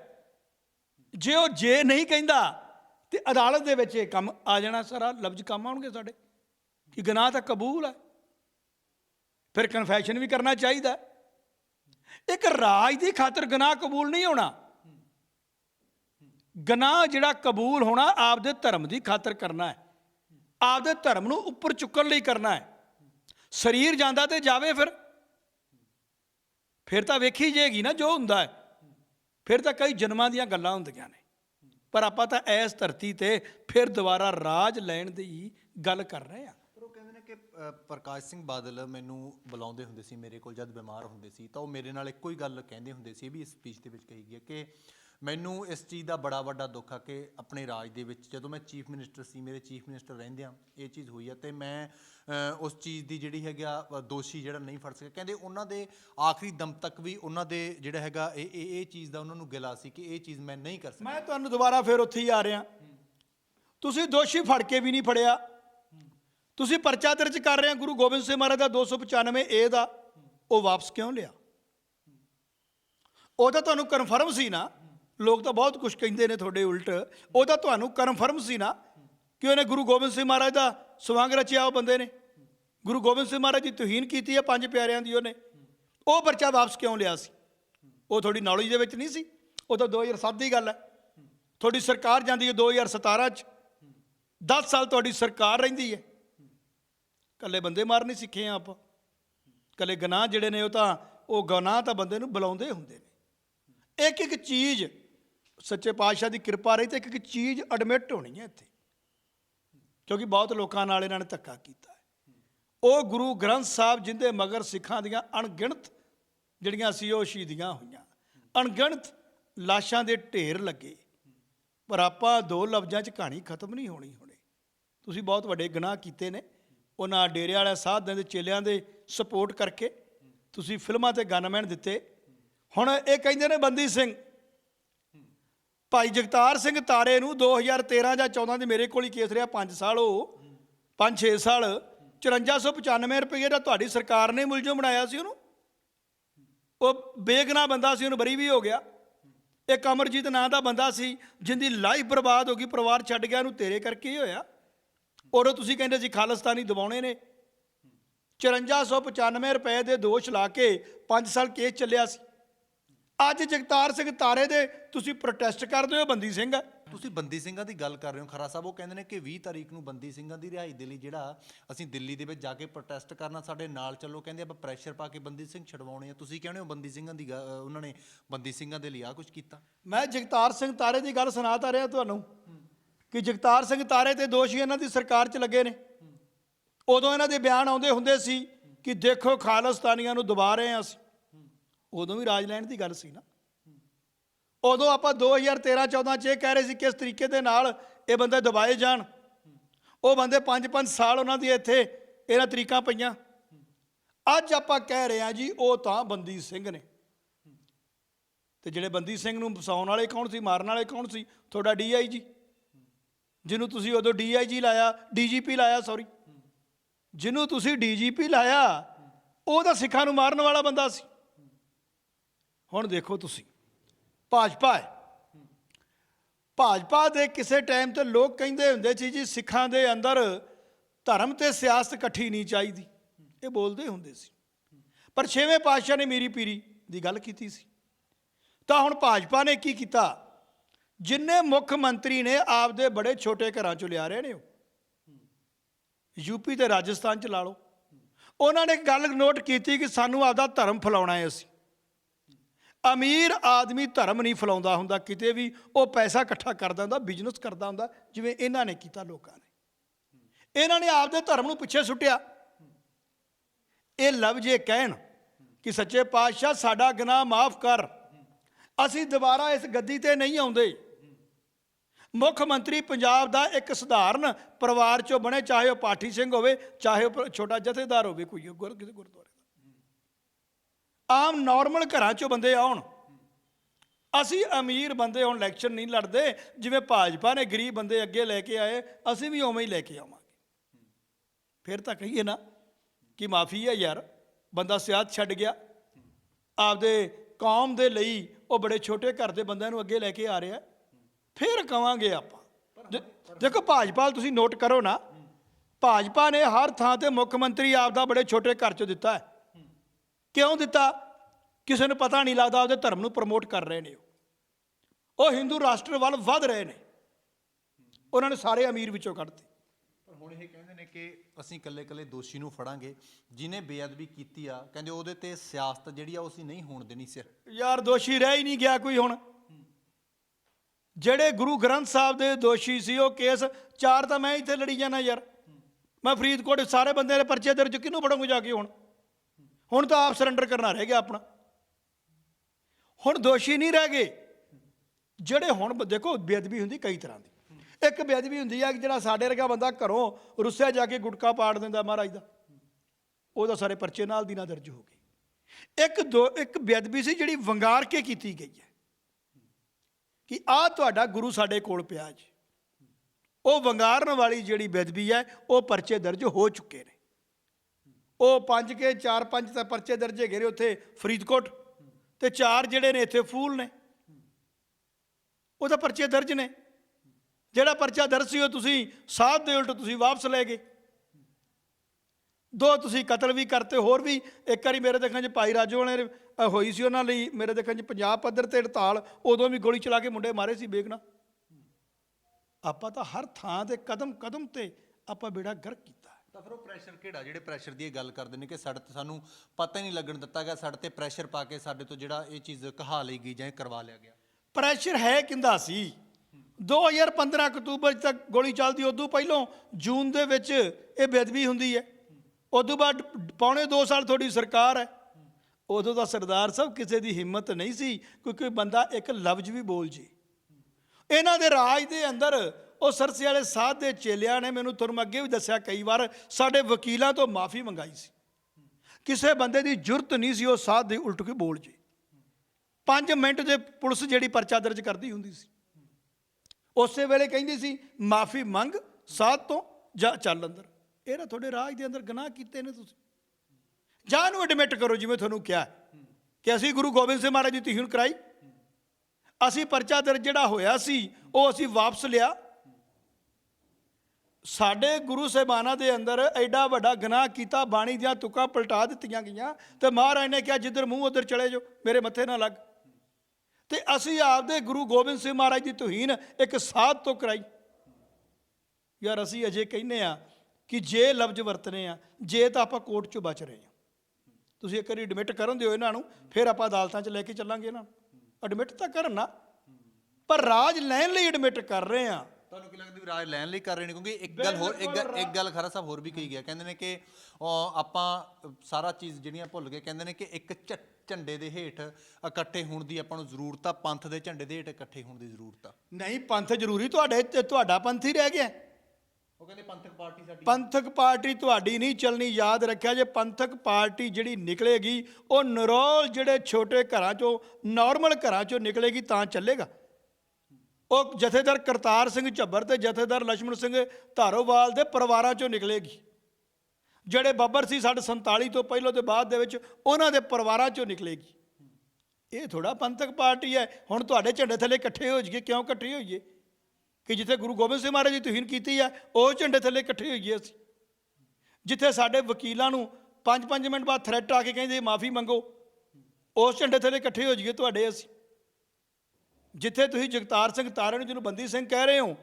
ਜੇ ਉਹ ਜੇ ਨਹੀਂ ਕਹਿੰਦਾ, ਤੇ ਅਦਾਲਤ ਦੇ ਵਿੱਚ ਇਹ ਕੰਮ ਆ ਜਾਣਾ, ਸਾਰਾ ਲਫ਼ਜ਼ ਕੰਮ ਆਉਣਗੇ ਸਾਡੇ। ਕਿ ਗੁਨਾਹ ਤਾਂ ਕਬੂਲ ਹੈ। ਫਿਰ ਕਨਫੈਸ਼ਨ ਵੀ ਕਰਨਾ ਚਾਹੀਦਾ ਇੱਕ ਰਾਜ ਦੀ ਖਾਤਰ ਗੁਨਾਹ ਕਬੂਲ ਨਹੀਂ ਹੋਣਾ। ਗੁਨਾਹ ਜਿਹੜਾ ਕਬੂਲ ਹੋਣਾ, ਆਪਦੇ ਧਰਮ ਦੀ ਖਾਤਰ ਕਰਨਾ ਹੈ। ਆਪਦੇ ਧਰਮ ਨੂੰ ਉੱਪਰ ਚੁੱਕਣ ਲਈ ਕਰਨਾ ਹੈ। ਸਰੀਰ ਜਾਂਦਾ ਤੇ ਜਾਵੇ ਫਿਰ। ਫਿਰ ਤਾਂ ਵੇਖੀ ਜਾਏਗੀ ਨਾ ਜੋ ਹੁੰਦਾ ਹੈ। ਫਿਰ ਤਾਂ ਕਈ ਜਨਮਾਂ ਦੀਆਂ ਗੱਲਾਂ ਹੁੰਦੀਆਂ ਨੇ। ਪਰ ਆਪਾਂ ਤਾਂ ਇਸ ਧਰਤੀ ਤੇ ਫਿਰ ਦੁਬਾਰਾ ਰਾਜ ਲੈਣ ਦੀ ਗੱਲ ਕਰ ਰਹੇ ਹਾਂ। ਪ੍ਰਕਾਸ਼ ਸਿੰਘ ਬਾਦਲ ਮੈਨੂੰ ਬੁਲਾਉਂਦੇ ਹੁੰਦੇ ਸੀ ਮੇਰੇ ਕੋਲ ਜਦ ਬਿਮਾਰ ਹੁੰਦੇ ਸੀ ਤਾਂ ਉਹ ਮੇਰੇ ਨਾਲ ਇੱਕੋ ਹੀ ਗੱਲ ਕਹਿੰਦੇ ਹੁੰਦੇ ਸੀ ਵੀ ਇਸ ਸਪੀਚ ਦੇ ਵਿੱਚ ਕਹੀ ਗਈ ਹੈ ਕਿ ਮੈਨੂੰ ਇਸ ਚੀਜ਼ ਦਾ ਬੜਾ ਵੱਡਾ ਦੁੱਖ ਆ ਕਿ ਆਪਣੇ ਰਾਜ ਦੇ ਵਿੱਚ ਜਦੋਂ ਮੈਂ ਚੀਫ ਮਿਨਿਸਟਰ ਸੀ ਮੇਰੇ ਚੀਫ ਮਿਨਿਸਟਰ ਰਹਿੰਦਿਆਂ ਇਹ ਚੀਜ਼ ਹੋਈ ਆ ਤੇ ਮੈਂ ਅ, ਉਸ ਚੀਜ਼ ਦੀ ਜਿਹੜੀ ਹੈਗਾ ਅ, ਦੋਸ਼ੀ ਜਿਹੜਾ ਨਹੀਂ ਫੜ ਸਕਿਆ। ਕਹਿੰਦੇ ਉਹਨਾਂ ਦੇ ਆਖਰੀ ਦਮ ਤੱਕ ਵੀ ਉਹਨਾਂ ਦੇ ਜਿਹੜਾ ਹੈਗਾ ਇਹ ਇਹ ਇਹ ਚੀਜ਼ ਦਾ ਉਹਨਾਂ ਨੂੰ ਗਿਲਾ ਸੀ ਕਿ ਇਹ ਚੀਜ਼ ਮੈਂ ਨਹੀਂ ਕਰ ਸਕਿਆ ਮੈਂ ਤੁਹਾਨੂੰ ਦੁਬਾਰਾ ਫਿਰ ਉੱਥੇ ਹੀ ਆ ਰਿਹਾ। ਤੁਸੀਂ ਦੋਸ਼ੀ ਫੜ ਕੇ ਵੀ ਨਹੀਂ ਫੜਿਆ। ਤੁਸੀਂ ਪਰਚਾ ਦਰਜ ਕਰ ਰਹੇ ਹੋ, ਗੁਰੂ ਗੋਬਿੰਦ ਸਿੰਘ ਮਹਾਰਾਜ ਦਾ 295 ਏ ਦਾ, ਉਹ ਵਾਪਸ ਕਿਉਂ ਲਿਆ? ਉਹ ਤਾਂ ਤੁਹਾਨੂੰ ਕਨਫਰਮ ਸੀ ਨਾ, ਲੋਕ ਤਾਂ ਬਹੁਤ ਕੁਝ ਕਹਿੰਦੇ ਨੇ ਤੁਹਾਡੇ ਉਲਟ, ਉਹ ਤਾਂ ਤੁਹਾਨੂੰ ਕਨਫਰਮ ਸੀ ਨਾ, ਕਿ ਉਹਨੇ ਗੁਰੂ ਗੋਬਿੰਦ ਸਿੰਘ ਮਹਾਰਾਜ ਦਾ ਸਵਾਂਗ ਰਚਿਆ ਉਹ ਬੰਦੇ ਨੇ। ਗੁਰੂ ਗੋਬਿੰਦ ਸਿੰਘ ਮਹਾਰਾਜ ਦੀ ਤੋਹੀਨ ਕੀਤੀ ਹੈ, ਪੰਜ ਪਿਆਰਿਆਂ ਦੀ ਉਹਨੇ। ਉਹ ਪਰਚਾ ਵਾਪਸ ਕਿਉਂ ਲਿਆ ਸੀ? ਉਹ ਤੁਹਾਡੀ ਨੌਲੇਜ ਦੇ ਵਿੱਚ ਨਹੀਂ ਸੀ? ਉਹ ਤਾਂ 2007 ਦੀ ਗੱਲ ਹੈ। ਤੁਹਾਡੀ ਸਰਕਾਰ ਜਾਂਦੀ ਹੈ 2017 ਚ। 10 ਸਾਲ ਤੁਹਾਡੀ ਸਰਕਾਰ ਰਹਿੰਦੀ ਹੈ। ਕੱਲੇ ਬੰਦੇ ਮਾਰਨੇ ਸਿੱਖੇ ਆ ਆਪਾਂ। ਕੱਲੇ ਗੁਨਾਹ ਜਿਹੜੇ ਨੇ ਉਹ ਤਾਂ, ਉਹ ਗੁਨਾਹ ਤਾਂ ਬੰਦੇ ਨੂੰ ਬੁਲਾਉਂਦੇ ਹੁੰਦੇ ਨੇ। ਇੱਕ ਇੱਕ ਚੀਜ਼, ਸੱਚੇ ਪਾਤਸ਼ਾਹ ਦੀ ਕਿਰਪਾ ਰਹੀ ਤੇ ਇੱਕ ਇੱਕ ਚੀਜ਼ ਐਡਮਿਟ ਹੋਣੀ ਹੈ ਇੱਥੇ। ਕਿਉਂਕਿ ਬਹੁਤ ਲੋਕਾਂ ਨਾਲ ਇਹਨਾਂ ਨੇ ਧੱਕਾ ਕੀਤਾ ਉਹ ਗੁਰੂ ਗ੍ਰੰਥ ਸਾਹਿਬ ਜਿੰਦੇ ਮਗਰ ਸਿੱਖਾਂ ਦੀਆਂ ਅਣਗਿਣਤ ਜਿਹੜੀਆਂ ਸੀ ਉਹ ਸ਼ਹੀਦੀਆਂ ਹੋਈਆਂ। ਅਣਗਿਣਤ ਲਾਸ਼ਾਂ ਦੇ ਢੇਰ ਲੱਗੇ। ਪਰ ਆਪਾਂ ਦੋ ਲਫ਼ਜ਼ਾਂ 'ਚ ਕਹਾਣੀ ਖਤਮ ਨਹੀਂ ਹੋਣੀ ਹੁਣੇ। ਤੁਸੀਂ ਬਹੁਤ ਵੱਡੇ ਗੁਨਾਹ ਕੀਤੇ ਨੇ। ਉਹਨਾਂ ਡੇਰੇ ਵਾਲਿਆਂ ਸਾਧਾਂ ਦੇ ਚੇਲਿਆਂ ਦੇ ਸਪੋਰਟ ਕਰਕੇ ਤੁਸੀਂ ਫਿਲਮਾਂ ਤੇ ਗਨਮੈਨ ਦਿੱਤੇ। ਹੁਣ ਇਹ ਕਹਿੰਦੇ ਨੇ ਬੰਦੀ ਸਿੰਘ, ਭਾਈ ਜਗਤਾਰ ਸਿੰਘ ਤਾਰੇ ਨੂੰ 2013 ਜਾਂ 14 ਦੇ ਮੇਰੇ ਕੋਲ ਹੀ ਕੇਸ ਰਿਹਾ 5 ਸਾਲ ਉਹ 5-6 ਸਾਲ 5495 ਰੁਪਏ ਦਾ ਤੁਹਾਡੀ ਸਰਕਾਰ ਨੇ ਮੁਲਜ਼ਮ ਬਣਾਇਆ ਸੀ ਉਹਨੂੰ। ਉਹ ਬੇਗਨਾ ਬੰਦਾ ਸੀ, ਉਹਨੂੰ ਬਰੀ ਵੀ ਹੋ ਗਿਆ। ਇੱਕ ਅਮਰਜੀਤ ਨਾਂ ਦਾ ਬੰਦਾ ਸੀ, ਜਿੰਦੀ ਲਾਈਫ ਬਰਬਾਦ ਹੋ ਗਈ, ਪਰਿਵਾਰ ਛੱਡ ਗਿਆ, ਉਹਨੂੰ ਤੇਰੇ ਕਰਕੇ ਹੀ ਹੋਇਆ। ਉਦੋਂ ਤੁਸੀਂ ਕਹਿੰਦੇ ਸੀ ਖਾਲਿਸਤਾਨੀ ਦਬਾਉਣੇ ਨੇ। 5495 ਰੁਪਏ ਦੇ ਦੋਸ਼ ਲਾ ਕੇ 5 ਸਾਲ ਕੇਸ ਚੱਲਿਆ ਸੀ। ਅੱਜ ਜਗਤਾਰ ਸਿੰਘ ਤਾਰੇ ਦੇ ਤੁਸੀਂ ਪ੍ਰੋਟੈਸਟ ਕਰਦੇ ਹੋ ਬੰਦੀ ਸਿੰਘ। ਤੁਸੀਂ ਬੰਦੀ ਸਿੰਘਾਂ ਦੀ ਗੱਲ ਕਰ ਰਹੇ ਹੋ ਖਰਾ ਸਾਹਿਬ ਉਹ ਕਹਿੰਦੇ ਨੇ ਕਿ 20 ਤਾਰੀਖ ਨੂੰ ਬੰਦੀ ਸਿੰਘਾਂ ਦੀ ਰਿਹਾਈ ਦੇ ਲਈ ਜਿਹੜਾ ਅਸੀਂ ਦਿੱਲੀ ਦੇ ਵਿੱਚ ਜਾ ਕੇ ਪ੍ਰੋਟੈਸਟ ਕਰਨਾ ਸਾਡੇ ਨਾਲ ਚੱਲੋ ਕਹਿੰਦੇ ਆਪਾਂ ਪ੍ਰੈਸ਼ਰ ਪਾ ਕੇ ਬੰਦੀ ਸਿੰਘ ਛਡਵਾਉਣੇ ਆ। ਤੁਸੀਂ ਕਹਿੰਦੇ ਹੋ ਬੰਦੀ ਸਿੰਘਾਂ ਦੀ ਉਹਨਾਂ ਨੇ ਬੰਦੀ ਸਿੰਘਾਂ ਦੇ ਲਈ ਆ ਕੁਝ ਕੀਤਾ? ਮੈਂ ਜਗਤਾਰ ਸਿੰਘ ਤਾਰੇ ਦੀ ਗੱਲ ਸੁਣਾਤਾ ਰਿਹਾ ਤੁਹਾਨੂੰ। ਕਿ ਜਗਤਾਰ ਸਿੰਘ ਤਾਰੇ ਤੇ ਦੋਸ਼ੀ ਇਹਨਾਂ ਦੀ ਸਰਕਾਰ 'ਚ ਲੱਗੇ ਨੇ। ਉਦੋਂ ਇਹਨਾਂ ਦੇ ਬਿਆਨ ਆਉਂਦੇ ਹੁੰਦੇ ਸੀ ਕਿ ਦੇਖੋ ਖਾਲਿਸਤਾਨੀਆਂ ਨੂੰ ਦਬਾ ਰਹੇ ਹਾਂ ਅਸੀਂ। ਉਦੋਂ ਵੀ ਰਾਜ ਲੈਣ ਦੀ ਗੱਲ ਸੀ ਨਾ। ਉਦੋਂ ਆਪਾਂ 2013 14 ਚ ਇਹ ਕਹਿ ਰਹੇ ਸੀ ਕਿਸ ਤਰੀਕੇ ਦੇ ਨਾਲ ਇਹ ਬੰਦੇ ਦਬਾਏ ਜਾਣ। ਉਹ ਬੰਦੇ 5-5 ਸਾਲ ਉਹਨਾਂ ਦੀ ਇੱਥੇ ਇਹਨਾਂ ਤਰੀਕਾਂ ਪਈਆਂ। ਅੱਜ ਆਪਾਂ ਕਹਿ ਰਹੇ ਹਾਂ ਜੀ, ਉਹ ਤਾਂ ਬੰਦੀ ਸਿੰਘ ਨੇ। ਤੇ ਜਿਹੜੇ ਬੰਦੀ ਸਿੰਘ ਨੂੰ ਫਸਾਉਣ ਵਾਲੇ ਕੌਣ ਸੀ, ਮਾਰਨ ਵਾਲੇ ਕੌਣ ਸੀ? ਤੁਹਾਡਾ ਡੀਆਈਜੀ ਜਿਹਨੂੰ ਤੁਸੀਂ ਉਦੋਂ ਡੀਆਈਜੀ ਲਾਇਆ ਡੀਜੀਪੀ ਲਾਇਆ ਸੌਰੀ ਜਿਹਨੂੰ ਤੁਸੀਂ ਡੀਜੀਪੀ ਲਾਇਆ, ਉਹ ਤਾਂ ਸਿੱਖਾਂ ਨੂੰ ਮਾਰਨ ਵਾਲਾ ਬੰਦਾ ਸੀ। ਹੁਣ ਦੇਖੋ ਤੁਸੀਂ, ਭਾਜਪਾ ਹੈ। ਭਾਜਪਾ ਦੇ ਕਿਸੇ ਟਾਈਮ ਤੇ ਲੋਕ ਕਹਿੰਦੇ ਹੁੰਦੇ ਸੀ ਜੀ, ਸਿੱਖਾਂ ਦੇ ਅੰਦਰ ਧਰਮ ਤੇ ਸਿਆਸਤ ਇਕੱਠੀ ਨਹੀਂ ਚਾਹੀਦੀ। ਇਹ ਬੋਲਦੇ ਹੁੰਦੇ ਸੀ। ਪਰ ਛੇਵੇਂ ਪਾਤਸ਼ਾਹ ਨੇ ਮੀਰੀ ਪੀਰੀ ਦੀ ਗੱਲ ਕੀਤੀ ਸੀ। ਤਾਂ ਹੁਣ ਭਾਜਪਾ ਨੇ ਕੀ ਕੀਤਾ? ਜਿੰਨੇ ਮੁੱਖ ਮੰਤਰੀ ਨੇ ਆਪਦੇ ਬੜੇ ਛੋਟੇ ਘਰਾਂ ਚੋਂ ਲਿਆ ਰਹੇ ਨੇ ਉਹ। ਯੂਪੀ ਤੇ ਰਾਜਸਥਾਨ ਚ ਲਾ ਲਓ। ਉਹਨਾਂ ਨੇ ਗੱਲ ਨੋਟ ਕੀਤੀ ਕਿ ਸਾਨੂੰ ਆਪਦਾ ਧਰਮ ਫੈਲਾਉਣਾ ਹੈ ਅਸੀਂ। ਅਮੀਰ ਆਦਮੀ ਧਰਮ ਨਹੀਂ ਫੈਲਾਉਂਦਾ ਹੁੰਦਾ, ਕਿਤੇ ਵੀ ਉਹ ਪੈਸਾ ਇਕੱਠਾ ਕਰਦਾ ਹੁੰਦਾ ਬਿਜ਼ਨਸ ਕਰਦਾ ਹੁੰਦਾ, ਜਿਵੇਂ ਇਹਨਾਂ ਨੇ ਕੀਤਾ ਲੋਕਾਂ ਨੇ। ਇਹਨਾਂ ਨੇ ਆਪਦੇ ਧਰਮ ਨੂੰ ਪਿੱਛੇ ਸੁੱਟਿਆ। ਇਹ ਲਫ਼ਜ਼ ਇਹ ਕਹਿਣ ਕਿ ਸੱਚੇ ਪਾਤਸ਼ਾਹ, ਸਾਡਾ ਗੁਨਾਹ ਮਾਫ ਕਰ। ਅਸੀਂ ਦੁਬਾਰਾ ਇਸ ਗੱਦੀ ਤੇ ਨਹੀਂ ਆਉਂਦੇ। ਮੁੱਖ ਮੰਤਰੀ ਪੰਜਾਬ ਦਾ ਇੱਕ ਸਧਾਰਨ ਪਰਿਵਾਰ ਚੋਂ ਬਣੇ, ਚਾਹੇ ਉਹ ਪਾਠੀ ਸਿੰਘ ਹੋਵੇ, ਚਾਹੇ ਉਹ ਛੋਟਾ ਜਥੇਦਾਰ ਹੋਵੇ, ਕੋਈ ਕਿਸੇ ਗੁਰਦੁਆਰੇ ਦਾ। ਆਮ ਨਾਰਮਲ ਘਰਾਂ ਚੋਂ ਬੰਦੇ ਆਉਣ। ਅਸੀਂ ਅਮੀਰ ਬੰਦੇ ਹੁਣ ਇਲੈਕਸ਼ਨ ਨਹੀਂ ਲੜਦੇ, ਜਿਵੇਂ ਭਾਜਪਾ ਨੇ ਗਰੀਬ ਬੰਦੇ ਅੱਗੇ ਲੈ ਕੇ ਆਏ, ਅਸੀਂ ਵੀ ਉਵੇਂ ਹੀ ਲੈ ਕੇ ਆਵਾਂਗੇ। ਫਿਰ ਤਾਂ ਕਹੀਏ ਨਾ ਕਿ ਮਾਫੀ ਹੈ ਯਾਰ, ਬੰਦਾ ਸਿਆਸਤ ਛੱਡ ਗਿਆ। ਆਪਦੇ ਕੌਮ ਦੇ ਲਈ ਉਹ ਬੜੇ ਛੋਟੇ ਘਰ ਦੇ ਬੰਦਿਆਂ ਨੂੰ ਅੱਗੇ ਲੈ ਕੇ ਆ ਰਿਹਾ। ਫਿਰ ਕਵਾਂਗੇ ਆਪਾਂ। ਦੇ- ਦੇਖੋ ਭਾਜਪਾ ਤੁਸੀਂ ਨੋਟ ਕਰੋ ਨਾ। ਭਾਜਪਾ ਨੇ ਹਰ ਥਾਂ ਤੇ ਮੁੱਖ ਮੰਤਰੀ ਆਪਦਾ ਬੜੇ ਛੋਟੇ ਘਰ ਚੋਂ ਦਿੱਤਾ ਹੈ। ਕਿਉਂ ਦਿੱਤਾ? ਕਿਸੇ ਨੂੰ ਪਤਾ ਨਹੀਂ ਲੱਗਦਾ ਉਹਦੇ ਧਰਮ ਨੂੰ ਪ੍ਰਮੋਟ ਕਰ ਰਹੇ ਨੇ ਉਹ। ਉਹ ਹਿੰਦੂ ਰਾਸ਼ਟਰ ਵੱਲ ਵੱਧ ਰਹੇ ਨੇ। ਉਹਨਾਂ ਨੇ ਸਾਰੇ ਅਮੀਰ ਵਿੱਚੋਂ ਕੱਢਤੇ। ਪਰ ਹੁਣ ਇਹ ਕਹਿੰਦੇ ਨੇ ਕਿ ਅਸੀਂ ਇਕੱਲੇ-ਇਕੱਲੇ ਦੋਸ਼ੀ ਨੂੰ ਫੜਾਂਗੇ। ਜਿਨੇ ਬੇਅਦਬੀ ਕੀਤੀ ਆ ਕਹਿੰਦੇ ਉਹਦੇ ਤੇ ਸਿਆਸਤ ਜਿਹੜੀ ਆ ਉਹ ਅਸੀਂ ਨਹੀਂ ਹੋਣ ਦੇਣੀ ਸਿਰ। ਯਾਰ ਦੋਸ਼ੀ ਰਹਿ ਹੀ ਨਹੀਂ ਗਿਆ ਕੋਈ ਹੁਣ। ਜਿਹੜੇ ਗੁਰੂ ਗ੍ਰੰਥ ਸਾਹਿਬ ਦੇ ਦੋਸ਼ੀ ਸੀ, ਉਹ ਕੇਸ ਚਾਰ ਤਾਂ ਮੈਂ ਇੱਥੇ ਲੜੀ ਜਾਣਾ ਯਾਰ। ਮੈਂ ਫਰੀਦਕੋਟ ਸਾਰੇ ਬੰਦਿਆਂ ਦੇ ਪਰਚੇ ਦਰਜ ਕਿਹਨੂੰ ਫੜਾਂਗਾ ਜਾ ਕੇ ਹੁਣ? ਹੁਣ ਤਾਂ ਆਪ ਸਰੈਂਡਰ ਕਰਨਾ ਰਹਿ ਗਿਆ ਆਪਣਾ। ਹੁਣ ਦੋਸ਼ੀ ਨਹੀਂ ਰਹਿ ਗਏ। ਜਿਹੜੇ ਹੁਣ ਦੇਖੋ, ਬੇਅਦਬੀ ਹੁੰਦੀ ਕਈ ਤਰ੍ਹਾਂ ਦੀ। ਇੱਕ ਬੇਅਦਬੀ ਹੁੰਦੀ ਆ ਕਿ ਜਿਹੜਾ ਸਾਡੇ ਵਰਗਾ ਬੰਦਾ ਘਰੋਂ ਰੁੱਸਿਆ ਜਾ ਕੇ ਗੁਟਕਾ ਪਾੜ ਦਿੰਦਾ ਮਹਾਰਾਜ ਦਾ, ਉਹਦਾ ਸਾਰੇ ਪਰਚੇ ਨਾਲ ਦੀ ਨਾਲ ਦਰਜ ਹੋ ਗਏ। ਇੱਕ ਦੋ ਇੱਕ ਬੇਅਦਬੀ ਸੀ ਜਿਹੜੀ ਵੰਗਾਰ ਕੇ ਕੀਤੀ ਗਈ ਹੈ। ਕਿ ਆ ਤੁਹਾਡਾ ਗੁਰੂ ਸਾਡੇ ਕੋਲ ਪਿਆ ਜੀ। ਉਹ ਵੰਗਾਰਨ ਵਾਲੀ ਜਿਹੜੀ ਬੇਅਦਬੀ ਹੈ, ਉਹ ਪਰਚੇ ਦਰਜ ਹੋ ਚੁੱਕੇ ਨੇ। ਉਹ ਪੰਜ ਕੇ ਚਾਰ ਪੰਜ ਤਾਂ ਪਰਚੇ ਦਰਜ ਹੈਗੇ ਨੇ ਉੱਥੇ ਫਰੀਦਕੋਟ ਤੇ ਚਾਰ ਜਿਹੜੇ ਨੇ ਇੱਥੇ ਫੂਲ ਨੇ। ਉਹ ਤਾਂ ਪਰਚੇ ਦਰਜ ਨੇ। ਜਿਹੜਾ ਪਰਚਾ ਦਰਜ ਸੀ ਉਹ ਤੁਸੀਂ ਸਾਧ ਦੇ ਉਲਟ ਤੁਸੀਂ ਵਾਪਸ ਲੈ ਗਏ। ਦੋ ਤੁਸੀਂ ਕਤਲ ਵੀ ਕਰਤੇ ਹੋਰ ਵੀ ਇੱਕ ਵਾਰੀ ਮੇਰੇ ਦੇਖਣ 'ਚ ਭਾਈ ਰਾਜੋ ਵਾਲੇ ਹੋਈ ਸੀ ਉਹਨਾਂ ਲਈ ਮੇਰੇ ਦੇਖਣ 'ਚ ਪੰਜਾਬ ਪੱਧਰ ਤੇ ਹੜਤਾਲ ਉਦੋਂ ਵੀ ਗੋਲੀ ਚਲਾ ਕੇ ਮੁੰਡੇ ਮਾਰੇ ਸੀ ਬੇਗਨਾ ਆਪਾਂ ਤਾਂ ਹਰ ਥਾਂ ਤੇ ਕਦਮ ਕਦਮ ਤੇ ਆਪਾਂ ਬੇੜਾ ਗਰਕ ਕੀਤਾ। ਤਾਂ ਫਿਰ ਉਹ ਪ੍ਰੈਸ਼ਰ ਕਿਹੜਾ ਜਿਹੜੇ ਪ੍ਰੈਸ਼ਰ ਦੀ ਇਹ ਗੱਲ ਕਰਦੇ ਨੇ ਕਿ ਸਾਡੇ ਤੇ ਸਾਨੂੰ ਪਤਾ ਹੀ ਨਹੀਂ ਲੱਗਣ ਦਿੱਤਾ ਗਿਆ ਸਾਡੇ ਤੇ ਪ੍ਰੈਸ਼ਰ ਪਾ ਕੇ ਸਾਡੇ ਤੋਂ ਜਿਹੜਾ ਇਹ ਚੀਜ਼ ਕਹਾ ਲਈ ਗਈ ਜਾਂ ਇਹ ਕਰਵਾ ਲਿਆ ਗਿਆ। ਪ੍ਰੈਸ਼ਰ ਹੈ ਕਿੰਦਾ ਸੀ? 2015 ਅਕਤੂਬਰ ਤੱਕ ਗੋਲੀ ਚੱਲਦੀ ਉਦੋਂ ਪਹਿਲਾਂ ਜੂਨ ਦੇ ਵਿੱਚ ਇਹ ਬੇਦਬੀ ਹੁੰਦੀ ਹੈ। ਉਦੋਂ ਬਾਅਦ ਪੌਣੇ 2 ਸਾਲ ਤੁਹਾਡੀ ਸਰਕਾਰ ਹੈ। ਉਦੋਂ ਦਾ ਸਰਦਾਰ ਸਾਹਿਬ ਕਿਸੇ ਦੀ ਹਿੰਮਤ ਨਹੀਂ ਸੀ ਕੋਈ ਕੋਈ ਬੰਦਾ ਇੱਕ ਲਫ਼ਜ਼ ਵੀ ਬੋਲ ਜੇ। ਇਹਨਾਂ ਦੇ ਰਾਜ ਦੇ ਅੰਦਰ ਉਹ ਸਰਸੇ ਵਾਲੇ ਸਾਧ ਦੇ ਚੇਲਿਆਂ ਨੇ ਮੈਨੂੰ ਤੁਹਾਨੂੰ ਅੱਗੇ ਵੀ ਦੱਸਿਆ ਕਈ ਵਾਰ, ਸਾਡੇ ਵਕੀਲਾਂ ਤੋਂ ਮਾਫੀ ਮੰਗਾਈ ਸੀ। ਕਿਸੇ ਬੰਦੇ ਦੀ ਜੁਰਤ ਨਹੀਂ ਸੀ ਉਹ ਸਾਧ ਦੇ ਉਲਟ ਕੇ ਬੋਲ ਜੇ। 5 ਮਿੰਟ ਦੇ ਪੁਲਿਸ ਜਿਹੜੀ ਪਰਚਾ ਦਰਜ ਕਰਦੀ ਹੁੰਦੀ ਸੀ। ਉਸੇ ਵੇਲੇ ਕਹਿੰਦੀ ਸੀ, ਮਾਫੀ ਮੰਗ ਸਾਧ ਤੋਂ ਜਾ ਚੱਲ ਅੰਦਰ। ਇਹ ਨਾ ਤੁਹਾਡੇ ਰਾਜ ਦੇ ਅੰਦਰ ਗੁਨਾਹ ਕੀਤੇ ਨੇ ਤੁਸੀਂ। ਜਾਂ ਨੂੰ ਐਡਮਿਟ ਕਰੋ ਜਿਵੇਂ ਤੁਹਾਨੂੰ ਕਿਹਾ ਕਿ ਅਸੀਂ ਗੁਰੂ ਗੋਬਿੰਦ ਸਿੰਘ ਮਹਾਰਾਜ ਦੀ ਤੀਹਣ ਕਰਾਈ। ਅਸੀਂ ਪਰਚਾ ਦਰਜ ਜਿਹੜਾ ਹੋਇਆ ਸੀ, ਉਹ ਅਸੀਂ ਵਾਪਸ ਲਿਆ। ਸਾਡੇ ਗੁਰੂ ਸਾਹਿਬਾਨਾਂ ਦੇ ਅੰਦਰ ਐਡਾ ਵੱਡਾ ਗੁਨਾਹ ਕੀਤਾ, ਬਾਣੀ ਦੀਆਂ ਤੁਕਾਂ ਪਲਟਾ ਦਿੱਤੀਆਂ ਗਈਆਂ ਤੇ ਮਹਾਰਾਜ ਨੇ ਕਿਹਾ, ਜਿੱਧਰ ਮੂੰਹ, ਉਧਰ ਚਲੇ ਜਾਓ, ਮੇਰੇ ਮੱਥੇ ਨਾ ਲੱਗ। ਤੇ ਅਸੀਂ ਆਪਦੇ ਗੁਰੂ ਗੋਬਿੰਦ ਸਿੰਘ ਮਹਾਰਾਜ ਦੀ ਤੁਹੀਨ ਇੱਕ ਸਾਧ ਤੋਂ ਕਰਾਈ। ਯਾਰ ਅਸੀਂ ਅਜੇ ਕਹਿੰਨੇ ਆ ਕਿ ਜੇ ਲਫ਼ਜ਼ ਵਰਤਨੇ ਆ ਜੇ ਤਾਂ ਆਪਾਂ ਕੋਰਟ ਚੋਂ ਬਚ ਰਹੇ ਆ। ਤੁਸੀਂ ਇੱਕ ਵਾਰੀ ਐਡਮਿਟ ਕਰਨ ਦਿਓ ਇਹਨਾਂ ਨੂੰ ਫਿਰ ਆਪਾਂ ਅਦਾਲਤਾਂ 'ਚ ਲੈ ਕੇ ਚੱਲਾਂਗੇ ਇਹਨਾਂ ਨੂੰ। ਐਡਮਿਟ ਤਾਂ ਕਰਨ। ਨਾ ਪਰ ਰਾਜ ਲੈਣ ਲਈ ਐਡਮਿਟ ਕਰ ਰਹੇ ਆ। ਤੁਹਾਨੂੰ ਕੀ ਲੱਗਦਾ ਵੀ ਰਾਜ ਲੈਣ ਲਈ ਕਰ ਰਹੇ ਨੇ? ਕਿਉਂਕਿ ਇੱਕ ਗੱਲ ਹੋਰ ਇੱਕ ਗੱਲ- ਇੱਕ ਗੱਲ ਖਰਾ ਸਾਹਿਬ ਹੋਰ ਵੀ ਕਹੀ ਗਿਆ। ਕਹਿੰਦੇ ਨੇ ਕਿ ਆਪਾਂ ਸਾਰਾ ਚੀਜ਼ ਜਿਹੜੀਆਂ ਭੁੱਲ ਗਏ। ਕਹਿੰਦੇ ਨੇ ਕਿ ਇੱਕ ਝੰਡੇ ਦੇ ਹੇਠ ਇਕੱਠੇ ਹੋਣ ਦੀ ਆਪਾਂ ਨੂੰ ਜ਼ਰੂਰਤ ਆ। ਪੰਥ ਦੇ ਝੰਡੇ ਦੇ ਹੇਠ ਇਕੱਠੇ ਹੋਣ ਦੀ ਜ਼ਰੂਰਤ ਆ। ਨਹੀਂ ਪੰਥ ਜ਼ਰੂਰੀ ਤੁਹਾਡੇ ਤੁਹਾਡਾ ਪੰਥ ਹੀ ਰਹਿ ਗਿਆ। ਉਹ ਕਹਿੰਦੇ ਪੰਥਕ ਪਾਰਟੀ ਸਾਡੀ। ਪੰਥਕ ਪਾਰਟੀ ਤੁਹਾਡੀ ਨਹੀਂ ਚੱਲਣੀ, ਯਾਦ ਰੱਖਿਆ ਜੇ ਪੰਥਕ ਪਾਰਟੀ ਜਿਹੜੀ ਨਿਕਲੇਗੀ, ਉਹ ਨਰੋਲ ਜਿਹੜੇ ਛੋਟੇ ਘਰਾਂ ਚੋਂ ਨਾਰਮਲ ਘਰਾਂ ਚੋਂ ਨਿਕਲੇਗੀ ਤਾਂ ਚੱਲੇਗਾ। ਉਹ ਜਥੇਦਾਰ ਕਰਤਾਰ ਸਿੰਘ ਝੱਬਰ ਤੇ ਜਥੇਦਾਰ ਲక్ష్మణ ਸਿੰਘ ਧਾਰੋਵਾਲ ਦੇ ਪਰਿਵਾਰਾਂ ਚੋਂ ਨਿਕਲੇਗੀ। ਜਿਹੜੇ ਬੱਬਰ ਸੀ ਸਾਡੇ 47 ਤੋਂ ਪਹਿਲਾਂ ਤੇ ਬਾਅਦ ਦੇ ਵਿੱਚ, ਉਹਨਾਂ ਦੇ ਪਰਿਵਾਰਾਂ ਚੋਂ ਨਿਕਲੇਗੀ। ਇਹ ਥੋੜਾ ਪੰਥਕ ਪਾਰਟੀ ਹੈ। ਹੁਣ ਤੁਹਾਡੇ ਝੰਡੇ ਥੱਲੇ ਇਕੱਠੇ ਹੋ ਜਗੇ ਕਿਉਂ ਇਕੱਠੇ ਹੋਈਏ? ਕਿ ਜਿੱਥੇ ਗੁਰੂ ਗੋਬਿੰਦ ਸਿੰਘ ਮਹਾਰਾਜ ਦੀ ਤੁਹੀਨ ਕੀਤੀ ਹੈ ਉਹ ਝੰਡੇ ਥੱਲੇ ਇਕੱਠੇ ਹੋਈਏ ਅਸੀਂ। ਜਿੱਥੇ ਸਾਡੇ ਵਕੀਲਾਂ ਨੂੰ 5-5 ਮਿੰਟ ਬਾਅਦ ਥ੍ਰੈਟ ਆ ਕੇ ਕਹਿੰਦੇ, ਮਾਫੀ ਮੰਗੋ। ਉਸ ਝੰਡੇ ਥੱਲੇ ਇਕੱਠੇ ਹੋ ਜਾਈਏ ਤੁਹਾਡੇ ਅਸੀਂ। ਜਿੱਥੇ ਤੁਸੀਂ ਜਗਤਾਰ ਸਿੰਘ ਤਾਰੇ ਨੂੰ ਜਿਹਨੂੰ ਬੰਦੀ ਸਿੰਘ ਕਹਿ ਰਹੇ ਹੋ,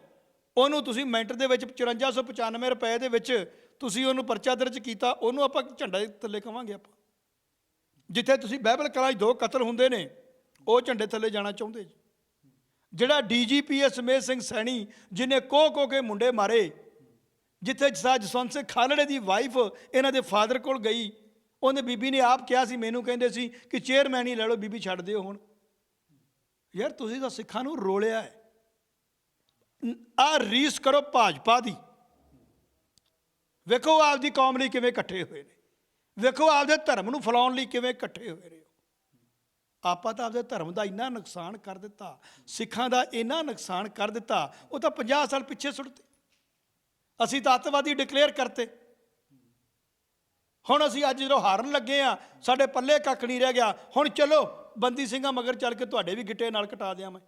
ਉਹਨੂੰ ਤੁਸੀਂ ਮਿੰਟ ਦੇ ਵਿੱਚ 5495 ਰੁਪਏ ਦੇ ਵਿੱਚ ਤੁਸੀਂ ਉਹਨੂੰ ਪਰਚਾ ਦਰਜ ਕੀਤਾ, ਉਹਨੂੰ ਆਪਾਂ ਝੰਡੇ ਥੱਲੇ ਕਵਾਂਗੇ ਆਪਾਂ। ਜਿੱਥੇ ਤੁਸੀਂ ਬਾਈਬਲ ਕਲਾਂ 'ਚ ਦੋ ਕਤਲ ਹੁੰਦੇ ਨੇ, ਉਹ ਝੰਡੇ ਥੱਲੇ ਜਾਣਾ ਚਾਹੁੰਦੇ ਜੀ। ਜਿਹੜਾ ਡੀਜੀਪੀ ਸਮੇਤ ਸਿੰਘ ਸੈਣੀ, ਜਿਹਨੇ ਕੋਹ ਕੋ ਕੇ ਮੁੰਡੇ ਮਾਰੇ, ਜਿੱਥੇ ਜਸਾ ਜਸਵੰਤ ਸਿੰਘ ਖਾਲੜੇ ਦੀ ਵਾਈਫ ਇਹਨਾਂ ਦੇ ਫਾਦਰ ਕੋਲ ਗਈ, ਉਹਨੇ ਬੀਬੀ ਨੇ ਆਪ ਕਿਹਾ ਸੀ, ਮੈਨੂੰ ਕਹਿੰਦੇ ਸੀ ਕਿ ਚੇਅਰਮੈਨ ਹੀ ਲੈ ਲਓ, ਬੀਬੀ ਛੱਡ ਦਿਓ ਹੁਣ। ਯਾਰ ਤੁਸੀਂ ਤਾਂ ਸਿੱਖਾਂ ਨੂੰ ਰੋਲਿਆ ਹੈ। ਆ ਰੀਸ ਕਰੋ ਭਾਜਪਾ ਦੀ। ਵੇਖੋ ਆਪਦੀ ਕੌਮ ਲਈ ਕਿਵੇਂ ਇਕੱਠੇ ਹੋਏ ਨੇ। ਵੇਖੋ ਆਪਦੇ ਧਰਮ ਨੂੰ ਫੈਲਾਉਣ ਲਈ ਕਿਵੇਂ ਇਕੱਠੇ ਹੋਏ ਨੇ। ਆਪਾਂ ਤਾਂ ਆਪਦੇ ਧਰਮ ਦਾ ਇੰਨਾ ਨੁਕਸਾਨ ਕਰ ਦਿੱਤਾ, ਸਿੱਖਾਂ ਦਾ ਇੰਨਾ ਨੁਕਸਾਨ ਕਰ ਦਿੱਤਾ, ਉਹ ਤਾਂ 50 ਸਾਲ ਪਿੱਛੇ ਸੁੱਟਤੇ। ਅਸੀਂ ਤਾਂ ਅੱਤਵਾਦੀ ਡਿਕਲੇਅਰ ਕਰਤੇ। ਹੁਣ ਅਸੀਂ ਅੱਜ ਜਦੋਂ ਹਾਰਨ ਲੱਗੇ ਆ ਸਾਡੇ ਪੱਲੇ ਕੱਖ ਨਹੀਂ ਰਹਿ ਗਿਆ। ਹੁਣ ਚਲੋ, ਬੰਦੀ ਸਿੰਘਾਂ ਮਗਰ ਚੱਲ ਕੇ ਤੁਹਾਡੇ ਵੀ ਗਿੱਟੇ ਨਾਲ ਕਟਾ ਦਿਆਂ ਮੈਂ।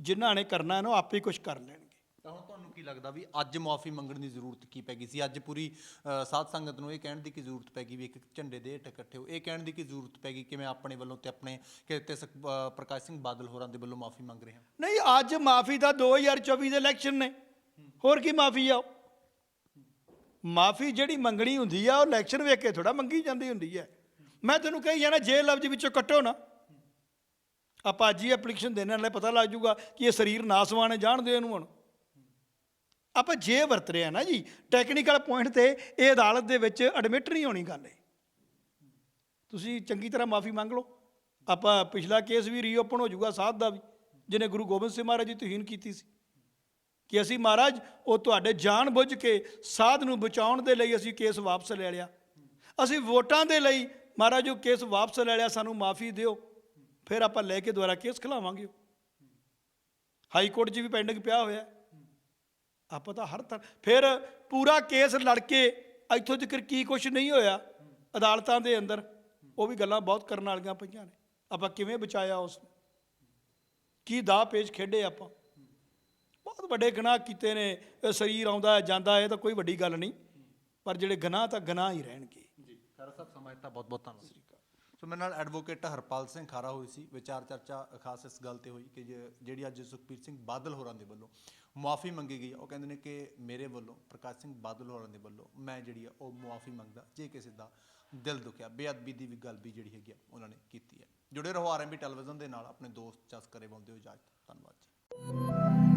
ਜਿਨ੍ਹਾਂ ਨੇ ਕਰਨਾ ਹੈ ਆਪੇ ਕੁਝ ਕਰ ਲੈਣਗੇ ਤਾਂ ਹੁਣ ਤੁਹਾਨੂੰ ਕੀ ਲੱਗਦਾ ਵੀ ਅੱਜ ਮਾਫੀ ਮੰਗਣ ਦੀ ਜ਼ਰੂਰਤ ਕੀ ਪੈ ਗਈ ਸੀ? ਅੱਜ ਪੂਰੀ ਅ, ਸਾਧ ਸੰਗਤ ਨੂੰ ਇਹ ਕਹਿਣ ਦੀ ਕੀ ਜ਼ਰੂਰਤ ਪੈ ਗਈ ਵੀ ਇੱਕ ਝੰਡੇ ਦੇ ਹੇਠ ਇਕੱਠੇ ਹੋ? ਇਹ ਕਹਿਣ ਦੀ ਕੀ ਜ਼ਰੂਰਤ ਪੈ ਗਈ ਕਿ ਮੈਂ ਆਪਣੇ ਵੱਲੋਂ ਤੇ ਆਪਣੇ ਕਿਤੇ ਪ੍ਰਕਾਸ਼ ਸਿੰਘ ਬਾਦਲ ਹੋਰਾਂ ਦੇ ਵੱਲੋਂ ਮਾਫੀ ਮੰਗ ਰਿਹਾ ਨਹੀਂ ਅੱਜ ਮਾਫੀ ਤਾਂ 2024 ਦੇ ਇਲੈਕਸ਼ਨ ਨੇ। ਹੋਰ ਕੀ ਮਾਫੀ ਆ ਮਾਫੀ ਜਿਹੜੀ ਮੰਗਣੀ ਹੁੰਦੀ ਆ ਉਹ ਇਲੈਕਸ਼ਨ ਵੇਖ ਕੇ ਥੋੜਾ ਮੰਗੀ ਜਾਂਦੀ ਹੁੰਦੀ ਹੈ ਮੈਂ ਤੈਨੂੰ ਕਹੀ ਜਾਣਾ ਜੇ ਲਫ਼ਜ਼ ਵਿੱਚੋਂ ਕੱਟੋ ਨਾ ਆਪਾਂ ਅੱਜ ਹੀ ਐਪਲੀਕੇਸ਼ਨ ਦੇਣ ਨਾਲੇ ਪਤਾ ਲੱਗ ਜਾਊਗਾ ਕਿ ਇਹ ਸਰੀਰ ਨਾਸਵਾਨ ਹੈ ਜਾਣਦੇ ਇਹਨੂੰ ਹੁਣ। ਆਪਾਂ ਜੇ ਵਰਤ ਰਹੇ ਆ ਨਾ ਜੀ ਟੈਕਨੀਕਲ ਪੁਆਇੰਟ ਤੇ ਇਹ ਅਦਾਲਤ ਦੇ ਵਿੱਚ ਐਡਮਿਟ ਨਹੀਂ ਹੋਣੀ ਗੱਲ ਇਹ। ਤੁਸੀਂ ਚੰਗੀ ਤਰ੍ਹਾਂ ਮਾਫੀ ਮੰਗ ਲਓ। ਆਪਾਂ ਪਿਛਲਾ ਕੇਸ ਵੀ ਰੀਓਪਨ ਹੋ ਜਾਊਗਾ, ਸਾਧ ਦਾ ਵੀ, ਜਿਹਨੇ ਗੁਰੂ ਗੋਬਿੰਦ ਸਿੰਘ ਮਹਾਰਾਜ ਦੀ ਤੁਹੀਨ ਕੀਤੀ ਸੀ। ਕਿ ਅਸੀਂ ਮਹਾਰਾਜ, ਉਹ ਤੁਹਾਡੇ ਜਾਣ ਬੁੱਝ ਕੇ ਸਾਧ ਨੂੰ ਬਚਾਉਣ ਦੇ ਲਈ ਅਸੀਂ ਕੇਸ ਵਾਪਸ ਲੈ ਲਿਆ। ਅਸੀਂ ਵੋਟਾਂ ਦੇ ਲਈ ਮਹਾਰਾਜ, ਉਹ ਕੇਸ ਵਾਪਸ ਲੈ ਲਿਆ, ਸਾਨੂੰ ਮਾਫੀ ਦਿਓ। ਫਿਰ ਆਪਾਂ ਲੈ ਕੇ ਦੁਬਾਰਾ ਕੇਸ ਖਿਲਾਵਾਂਗੇ। ਹਾਈ ਕੋਰਟ 'ਚ ਵੀ ਪੈਂਡਿੰਗ ਪਿਆ ਹੋਇਆ। ਆਪਾਂ ਤਾਂ ਹਰ ਤਰ੍ਹਾਂ ਫਿਰ ਪੂਰਾ ਕੇਸ ਲੜ ਕੇ ਇੱਥੋਂ ਤੱਕ ਕੀ ਕੁਝ ਨਹੀਂ ਹੋਇਆ ਅਦਾਲਤਾਂ ਦੇ ਅੰਦਰ। ਉਹ ਵੀ ਗੱਲਾਂ ਬਹੁਤ ਕਰਨ ਵਾਲੀਆਂ ਪਈਆਂ ਨੇ। ਆਪਾਂ ਕਿਵੇਂ ਬਚਾਇਆ ਉਸ ਨੂੰ? ਕੀ ਦਾ ਪੇਜ ਖੇਡੇ ਆਪਾਂ? ਬਹੁਤ ਵੱਡੇ ਗੁਨਾਹ ਕੀਤੇ ਨੇ। ਇਹ ਸਰੀਰ ਆਉਂਦਾ ਹੈ, ਜਾਂਦਾ ਹੈ ਇਹ ਤਾਂ ਕੋਈ ਵੱਡੀ ਗੱਲ ਨਹੀਂ। ਪਰ ਜਿਹੜੇ ਗੁਨਾਹ ਤਾਂ ਗੁਨਾਹ ਹੀ ਰਹਿਣਗੇ। ਜੀ ਖੈਰ ਸਾਹਿਬ ਸਮਾਂ ਦਿੱਤਾ ਬਹੁਤ ਬਹੁਤ ਧੰਨਵਾਦ। ਸੋ ਮੇਰੇ ਨਾਲ ਐਡਵੋਕੇਟ ਹਰਪਾਲ ਸਿੰਘ ਖਾਰਾ ਹੋਈ ਸੀ। ਵਿਚਾਰ ਚਰਚਾ ਖਾਸ ਇਸ ਗੱਲ ਤੇ ਹੋਈ ਕਿ ਜਿਹੜੀ ਅੱਜ ਸੁਖਬੀਰ ਸਿੰਘ ਬਾਦਲ ਹੋਰਾਂ ਦੇ ਵੱਲੋਂ ਮੁਆਫੀ ਮੰਗੀ ਗਈ ਹੈ, ਉਹ ਕਹਿੰਦੇ ਨੇ ਕਿ ਮੇਰੇ ਵੱਲੋਂ ਪ੍ਰਕਾਸ਼ ਸਿੰਘ ਬਾਦਲ ਹੋਰਾਂ ਦੇ ਵੱਲੋਂ ਮੈਂ ਜਿਹੜੀ ਆ ਉਹ ਮੁਆਫੀ ਮੰਗਦਾ ਜੇ ਕਿਸੇ ਦਾ ਦਿਲ ਦੁਖਿਆ ਬੇਅਦਬੀ ਦੀ ਵੀ ਗੱਲ ਵੀ ਜਿਹੜੀ ਹੈਗੀ ਆ ਉਹਨਾਂ ਨੇ ਕੀਤੀ ਹੈ ਜੁੜੇ ਰਹੋ ਆਰਐਮਬੀ ਟੈਲੀਵਿਜ਼ਨ ਦੇ ਨਾਲ ਆਪਣੇ ਦੋਸਤ ਜਸ ਕਰੇ ਬੰਦੇ ਹੋ ਇਜਾਜ਼ਤ ਧੰਨਵਾਦ ਜੀ।